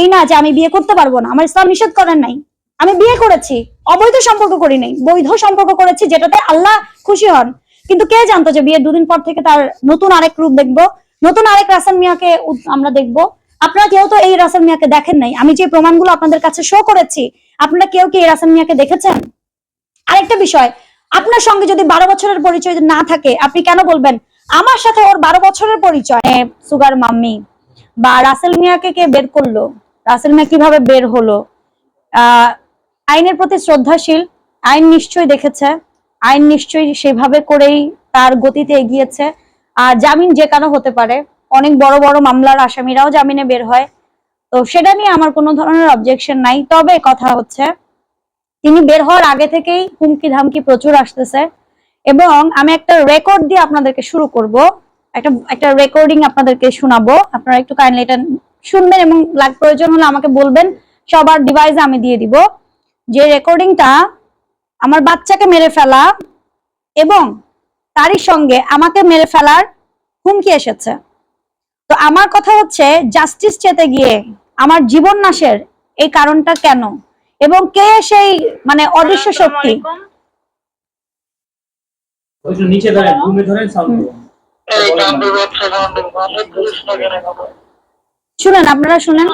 এই না যে আমি বিয়ে করতে পারব না। আমার ইসলাম নিষেধ করেন নাই। আমি বিয়ে করেছি, অবৈধ সম্পর্ক করি নাই, বৈধ সম্পর্ক করেছি যেটাতে আল্লাহ খুশি হন। কিন্তু কে জানতো যে বিয়ের দুদিন পর থেকে তার নতুন আরেক রূপ দেখব? নতুন আরেক রাসেল মিয়াকে আমরা দেখব। আপনারা কেউ তো এই রাসেল মিয়াকে দেখেন নাই। আমি যে প্রমাণগুলো আপনাদের কাছে শো করেছি, আপনারা কেউ কি এই রাসেল মিয়াকে দেখেছেন? আরেকটা বিষয়, আপনার সঙ্গে যদি বারো বছরের পরিচয় না থাকে, আপনি কেন বলবেন? আমার সাথে ওর বারো বছরের পরিচয়। সুগার মাম্মি, বা রাসেল মিয়াকে কে বের করল? রাসেল কীভাবে বের হলো? আইনের প্রতি শ্রদ্ধাশীল, আইন নিশ্চয়ই দেখেছে, আইন নিশ্চয়ই সেভাবে করেই তার গতিতে এগিয়েছে। আর জামিন যে কারও হতে পারে, অনেক বড় বড় মামলার আসামিরাও জামিনে বের হয়। তো সেটা নিয়ে আমার কোনো ধরনের অবজেকশন নাই। তবে কথা হচ্ছে, তিনি বের হওয়ার আগে থেকেই হুমকি ধামকি প্রচুর আসতেছে এবং আমি একটা রেকর্ড দিয়ে আপনাদেরকে শুরু করব। একটা একটা রেকর্ডিং আপনাদেরকে শোনাবো। আপনারা একটু কাইন্ডলি এটা শুনবেন এবং লাগ প্রয়োজন হলে আমাকে বলবেন। সবার ডিভাইসে আমি দিয়ে দিব। যে রেকর্ডিংটা আমার বাচ্চাকে মেরে ফেলা এবং তারই সঙ্গে আমাকে মেরে ফেলার হুমকি এসেছে। তো আমার কথা হচ্ছে জাস্টিস চেতে গিয়ে আমার জীবন নাশের এই কারণটা কেন? এবং কে সেই মানে অদৃশ্য শক্তি? নিচে ধরেন ধরেন শুনেন আপনারা শুনেন।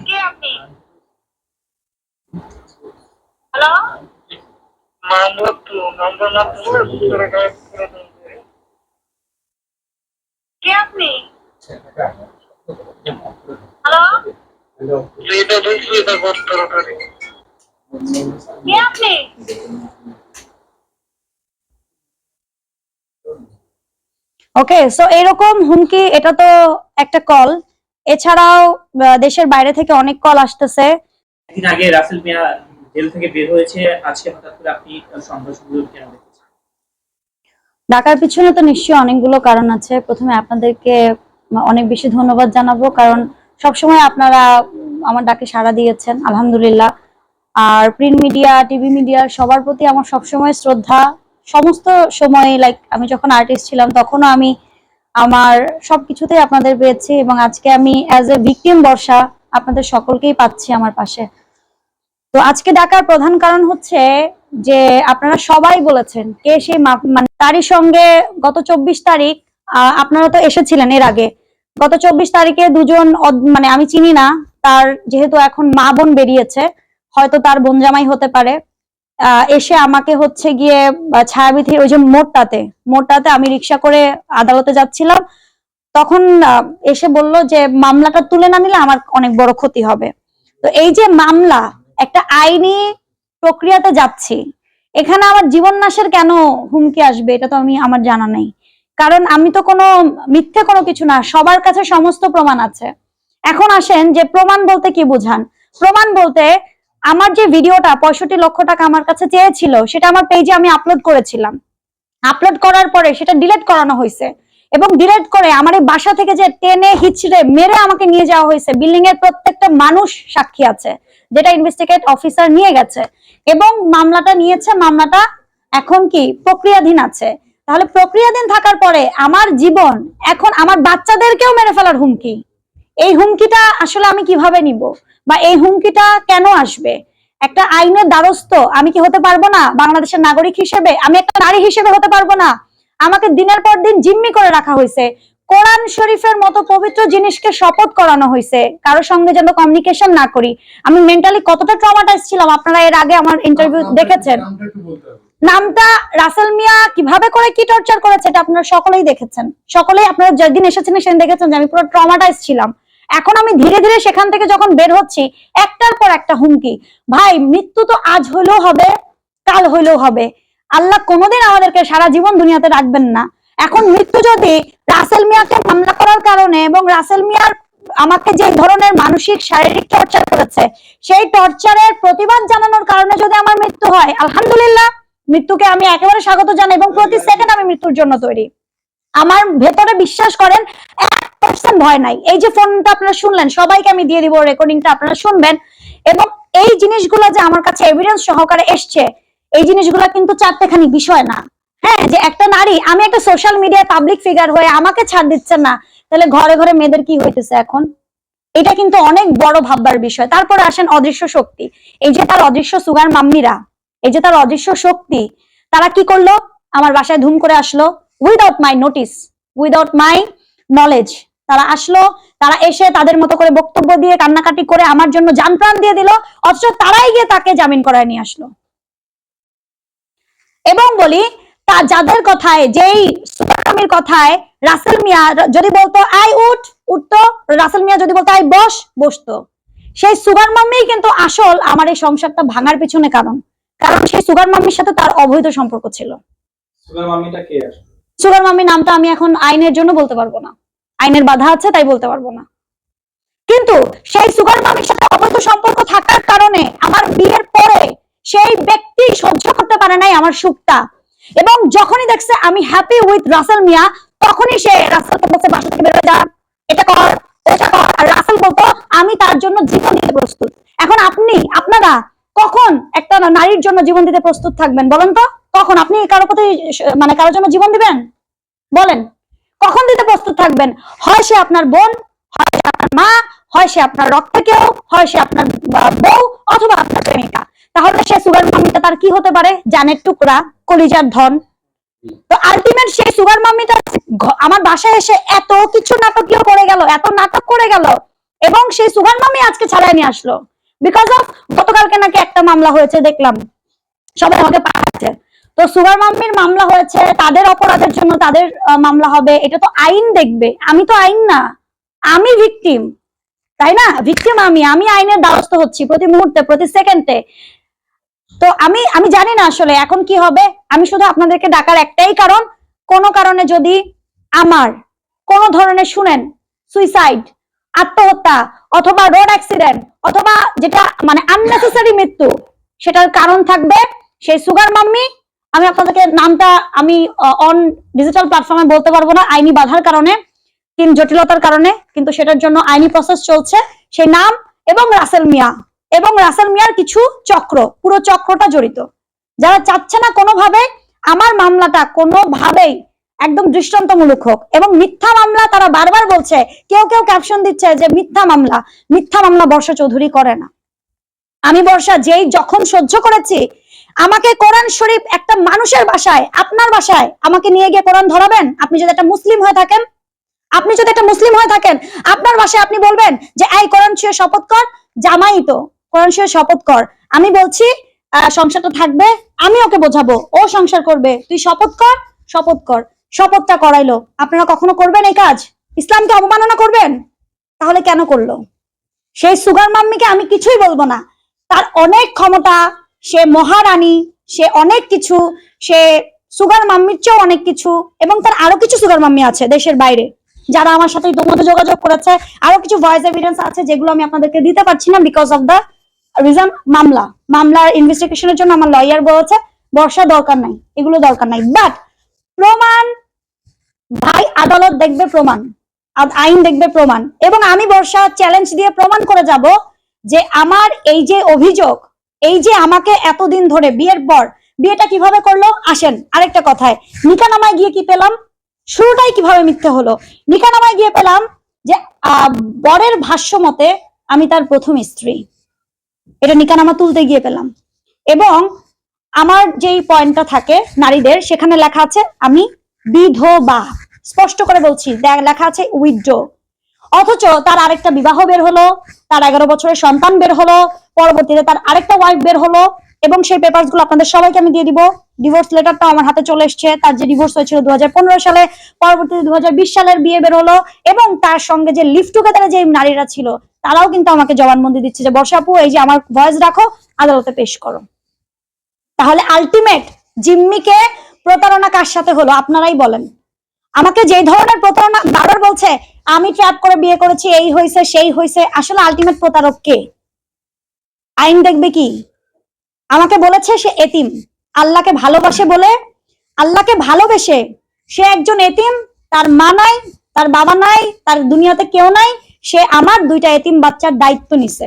কে আপনি? হ্যালো? কে আপনি হ্যালো যেটা দেখছি এটা করতে হবে কে আপনি ওকে সো এরকম হুমকি এটা তো একটা কল এছাড়াও দেশের বাইরে থেকে অনেক কল আসতেছে। একদিন আগে রাসেল মিয়া জেল থেকে বের হয়েছে। আজকে হঠাৎ করে আপনি সংবাদগুলো কেন ডাকার পিছনে তো নিশ্চয়ই অনেকগুলো কারণ আছে। প্রথমে আপনাদেরকে অনেক বেশি ধন্যবাদ জানাব কারণ সবসময় আপনারা আমার ডাকে সাড়া দিয়েছেন আলহামদুলিল্লাহ। আর প্রিন্ট মিডিয়া টিভি মিডিয়া সবার প্রতি আমার সবসময় শ্রদ্ধা। সমস্ত সময় লাইক আমি যখন আর্টিস্ট ছিলাম, তখনও আমি আমার সবকিছুতেই আপনাদের পেয়েছি এবং আজকে আমি অ্যাজ এ ভিকটিম বর্ষা আপনাদের সকলকেই পাচ্ছি আমার পাশে। তো আজকে ডাকার প্রধান কারণ হচ্ছে যে আপনারা সবাই বলেছেন কে সেই মানে তারই সঙ্গে গত চব্বিশ তারিখ আপনারা তো এসেছিলেন এর আগে। গত চব্বিশ তারিখে দুজন মানে আমি চিনি না, তার যেহেতু এখন মা বোন বেরিয়েছে, হয়তো তার বোন জামাই হতে পারে। এসে আমাকে হচ্ছে গিয়ে আহ, ছায়াবিথির ওই যে মোড়টাতে মোড়টাতে আমি রিক্সা করে আদালতে যাচ্ছিলাম। তখন এসে বলল যে মামলাটা তুলে না নিলে আমার অনেক বড় ক্ষতি হবে। তো এই যে মামলা একটা আইনি প্রক্রিয়াতে যাচ্ছি এখানে আমার জীবন নাশের কেন হুমকি আসবে এটা তো আমি আমার জানা নেই। কারণ আমি তো কোনো মিথ্যে কোনো কিছু না সবার কাছে সমস্ত প্রমাণ আছে। এখন আসেন যে প্রমাণ বলতে কি বুঝান? প্রমাণ বলতে আমার যে ভিডিওটা পঁয়ষট্টি লক্ষ টাকা আমার কাছে চেয়েছিল, সেটা আমার পেজে আমি আপলোড করেছিলাম। আপলোড করার পরে সেটা ডিলেট করানো হয়েছে এবং ডিলেট করে আমার এই বাসা থেকে যে টেনে হিচড়ে মেরে আমাকে নিয়ে যাওয়া হয়েছে বিল্ডিং এর প্রত্যেকটা মানুষ সাক্ষী আছে, যেটা ইনভেস্টিগেট অফিসার নিয়ে গেছে এবং মামলাটা নিয়েছে, মামলাটা এখন কি প্রক্রিয়াধীন আছে। তাহলে প্রক্রিয়াধীন থাকার পরে আমার জীবন এখন আমার বাচ্চাদেরকেও মেরে ফেলার হুমকি। এই হুমকিটা আসলে আমি কীভাবে নিব? বা এই হুমকিটা কেন আসবে? একটা আইনের দ্বারস্থ আমি কি হতে পারব না? বাংলাদেশের নাগরিক হিসেবে আমি একটা নারী হিসেবে হতে পারব না? আমাকে দিনের পর দিন জিম্মি করে রাখা হয়েছে। কোরআন শরীফের মতো পবিত্র জিনিসকে শপথ করানো হয়েছে। কারোর সঙ্গে যেন কমিউনিকেশন না করি। আমি মেন্টালি কতটা ট্রমাটাইজ ছিলাম? আপনারা এর আগে আমার ইন্টারভিউ দেখেছেন। নামটা রাসেল মিয়া কীভাবে করে কি টর্চার করেছে এটা আপনারা সকলেই দেখেছেন। সকলেই আপনারা যেদিন এসেছেন সেদিন দেখেছেন যে আমি পুরো ট্রমাটাইজ ছিলাম। এখন আমি ধীরে ধীরে সেখান থেকে যখন বের হচ্ছি, একটার পর একটা হুমকি। ভাই, মৃত্যু তো আজ হইলেও হবে, কাল হইলেও হবে। আল্লাহ কোনোদিন আমাদেরকে সারা জীবন দুনিয়াতে রাখবেন না। এখন মৃত্যু যদি রাসেল মিয়াকে মামলা করার কারণে এবং রাসেল মিয়ার আমাকে যে ধরনের মানসিক, শারীরিক টর্চার করেছে, সেই টর্চারের প্রতিবাদ জানানোর কারণে যদি আমার মৃত্যু হয়, আলহামদুলিল্লাহ, মৃত্যুকে আমি একেবারে স্বাগত জানাই এবং প্রতি সেকেন্ড আমি মৃত্যুর জন্য তৈরি। আমার ভেতরে বিশ্বাস করেন পার্সেন্ট ভয় নাই। এই যে ফোনটা আপনারা শুনলেন, সবাইকে আমি দিয়ে দিব রেকর্ডিংটা আপনারা শুনবেন। এবং এই জিনিসগুলো যে আমার কাছে এভিডেন্স সহকারে এসছে, এই জিনিসগুলো কিন্তু চারটেখানি বিষয় না। হ্যাঁ যে একটা নারী, আমি একটা সোশ্যাল মিডিয়ায় পাবলিক ফিগার হয়ে আমাকে ছাড় দিচ্ছেন না, তাহলে ঘরে ঘরে মেয়েদের কি হইতেছে এখন? এটা কিন্তু অনেক বড় ভাববার বিষয়। তারপরে আসেন অদৃশ্য শক্তি। এই যে তার অদৃশ্য সুগার মাম্মিরা, এই যে তার অদৃশ্য শক্তি, তারা কি করল? আমার বাসায় ধুম করে আসলো। Without my notice without my knowledge তারা আসলো তারা এসে তাদের মতো করে বক্তব্য দিয়ে কান্নাকাটি করে আমার জন্য জান প্রাণ দিয়ে দিল অথচ তারাই গিয়ে তাকে জামিন করায় নিয়ে আসলো। এবং বলি তা যাদের কথায় যেই সুপারকামির কথায় রাসেল মিয়া যদি বলতো আই উঠ উঠতো রাসেল মিয়া যদি বলতো আই বস বসতো। সেই সুগার মাম্মি কিন্তু আসল আমার এই সংসারটা ভাঙার পিছনে কারণ। কারণ সেই সুগার মাম্মির সাথে তার অবৈধ সম্পর্ক ছিল। সুগার মামিটা কে সুগার মাম্মি নামটা আমি এখন আইনের জন্য বলতে পারব না। আইনের বাধা আছে, তাই বলতে পারব না। কিন্তু সেই সুগার মামির সাথে অবৈধ সম্পর্ক থাকার কারণে আমার বিয়ের পরে সেই ব্যক্তি সহ্য করতে পারে নাই আমার সুখটা। এবং যখনই দেখছে আমি হ্যাপি উইথ রাসেল মিয়া, তখনই সে রাসেলকে বলছে, বাসা থেকে বেরোয় যা। এটা কর ওটা কর। আর রাসেল বলতো, আমি তার জন্য জীবন দিতে প্রস্তুত। এখন আপনি, আপনারা কখন একটা নারীর জন্য জীবন দিতে প্রস্তুত থাকবেন বলেন তো? কখন? আপনি কারও কথা মানে কারোর জন্য জীবন দিবেন? বলেন। কখন দিতে প্রস্তুত থাকবেন? হয় সে আপনার বোন, হয় সে আপনার মা, হয় সে আপনার রক্তে কেউ, হয় সে আপনার বউ অথবা আপনার প্রেমিকা। তাহলে সে সুগার মামিটা তার কি হতে পারে? জানের টুকরা, কলিজার ধন। তো আলটিমেট সুগার মামিটা আমার বাসায় এসে এত কিছু নাটকীয় করে গেল, এত নাটক করে গেল, এবং সেই সুগার মামি আজকে ছাড়াই নিয়ে আসলো। বিকজ অফ গতকালকে নাকি একটা মামলা হয়েছে, দেখলাম। সবাই আমাকে তো সুগার মাম্মির মামলা হয়েছে, তাদের অপরাধের জন্য তাদের মামলা হবে, এটা তো আইন দেখবে। আমি তো আইন না, আমি ভিকটিম তাই না? ভিকটিম আমি আমি আইনের দ্বারস্থ হচ্ছি প্রতি মুহূর্তে, প্রতি সেকেন্ডে তো আমি আমি জানি না আসলে এখন কি হবে, আমি শুধু আপনাদেরকে ডাকার একটাই কারণ, কোনো কারণে যদি আমার কোনো ধরনের শুনেন সুইসাইড আত্মহত্যা, অথবা রোড অ্যাক্সিডেন্ট অথবা যেটা মানে আননেসেসারি মৃত্যু, সেটার কারণ থাকবে সেই সুগার মাম্মি আমি আপনাদেরকে নামটা আমি অন ডিজিটাল প্ল্যাটফর্মে বলতে পারব না, আইনি বাধার কারণে কিন জটিলতার কারণে, কিন্তু সেটার জন্য আইনি প্রসেস চলছে। সেই নাম এবং রাসেল মিয়া। এবং রাসেল মিয়ার কিছু চক্র, পুরো চক্রটা জড়িত। যারা চাচ্ছে না কোনোভাবে, আমার মামলাটা কোনোভাবেই একদম দৃষ্টান্তমূলক হোক। এবং মিথ্যা মামলা তারা বারবার বলছে, কেউ কেউ ক্যাপশন দিচ্ছে যে মিথ্যা মামলা মিথ্যা মামলা বর্ষা চৌধুরী করে না। আমি বর্ষা যেই যখন সহ্য করেছি আমাকে কোরআন শরীফ একটা মানুষের বাসায়, আপনার বাসায় আমাকে নিয়ে গিয়ে কোরআন ধরাবেন? আপনি যদি একটা মুসলিম হয়ে থাকেন, আপনি যদি একটা মুসলিম হয়ে থাকেন, আপনার বাসায় আপনি বলবেন যে, এই কোরআন ছুঁয়ে শপথ কর, জামাই তো, কোরআন ছুঁয়ে শপথ কর। আমি বলছি সংসারটা থাকবে, আমি ওকে বোঝাবো, ও সংসার করবে। তুই শপথ কর শপথ কর। শপথটা করাইলো। আপনারা কখনো করবেন এই কাজ? ইসলামকে অবমাননা করবেন? তাহলে কেন করল? সেই সুগার মাম্মিকে আমি কিছুই বলব না। তার অনেক ক্ষমতা সে মহারানী, সে অনেক কিছু, সে সুগার মাম্মির চেয়েও অনেক কিছু এবং তার আরও কিছু সুগার মাম্মি আছে দেশের বাইরে, যারা আমার সাথে ইতিমধ্যে যোগাযোগ করেছে। আরও কিছু ভয়েস এভিডেন্স আছে যেগুলো আমি আপনাদেরকে দিতে পারছি না বিকজ অফ দ্য রিজন মামলা। মামলার ইনভেস্টিগেশনের জন্য আমার লয়ার বলেছে, বর্ষা দরকার নাই, এগুলো দরকার নাই। বাট প্রমাণ, ভাই আদালত দেখবে প্রমাণ আইন দেখবে প্রমাণ। এবং আমি বর্ষা চ্যালেঞ্জ দিয়ে প্রমাণ করে যাব যে আমার এই যে অভিযোগ এই যে আমাকে এতদিন ধরে বিয়ের পর বিয়েটা কীভাবে করল? আসেন, আরেকটা কথায়। নিকানামায় গিয়ে কি পেলাম? শুরুটাই কীভাবে মিথ্যে হলো? নিকানামায় গিয়ে পেলাম যে বরের ভাষ্য মতে আমি তার প্রথম স্ত্রী। এটা নিকানামা তুলতে গিয়ে পেলাম। এবং আমার যেই পয়েন্টটা থাকে নারীদের, সেখানে লেখা আছে, আমি বিধবা। স্পষ্ট করে বলছি লেখা আছে উইথড্র। অথচ তার আরেকটা বিবাহ বের হলো, তার এগারো বছরের সন্তান বের হলো, পরবর্তীতে তার আরেকটা ওয়াইফ বের হলো এবং সেই পেপারসগুলো আপনাদের সবাইকে আমি দিয়ে দিব। ডিভোর্স লেটারটা আমার হাতে চলে এসছে। তার যে ডিভোর্স হয়েছিল দুহাজার পনেরো সালে, পরবর্তীতে দু সালের বিয়ে বের হলো এবং তার সঙ্গে যে লিফট টুগেদারে যে নারীরা ছিল, তারাও কিন্তু আমাকে জবানবন্দি দিচ্ছে যে বর্ষাপু এই যে আমার ভয়েস রাখো, আদালতে পেশ করো। তাহলে আলটিমেট জিম্মিকে প্রতারণা কার সাথে হলো? আপনারাই বলেন। আমাকে যে ধরনের প্রতারণা বারবার বলছে আমি ট্র্যাপ করে বিয়ে করেছি, এই হয়েছে সেই হয়েছে আসলে আলটিমেট প্রতারক কে? আইন দেখবে কি? আমাকে বলেছে সে এতিম। আল্লাহকে ভালোবাসে বলে, আল্লাহকে ভালোবেসে সে একজন এতিম, তার মা নাই, তার বাবা নাই, তার দুনিয়াতে কেউ নাই, সে আমার দুইটা এতিম বাচ্চার দায়িত্ব নিছে।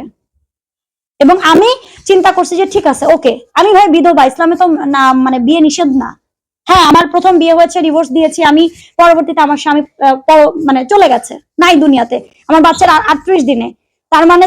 এবং আমি চিন্তা করছি যে ঠিক আছে, ওকে। আমি ভাই বিধবা, ইসলামে তো না মানে বিয়ে নিষেধ না। হ্যাঁ আমার প্রথম বিয়ে হয়েছে ডিভোর্স দিয়েছি, আমি পরবর্তীতে আমার স্বামী মানে চলে গেছে, নাই দুনিয়াতে। আমার বাচ্চার আটত্রিশ দিনে। তার মানে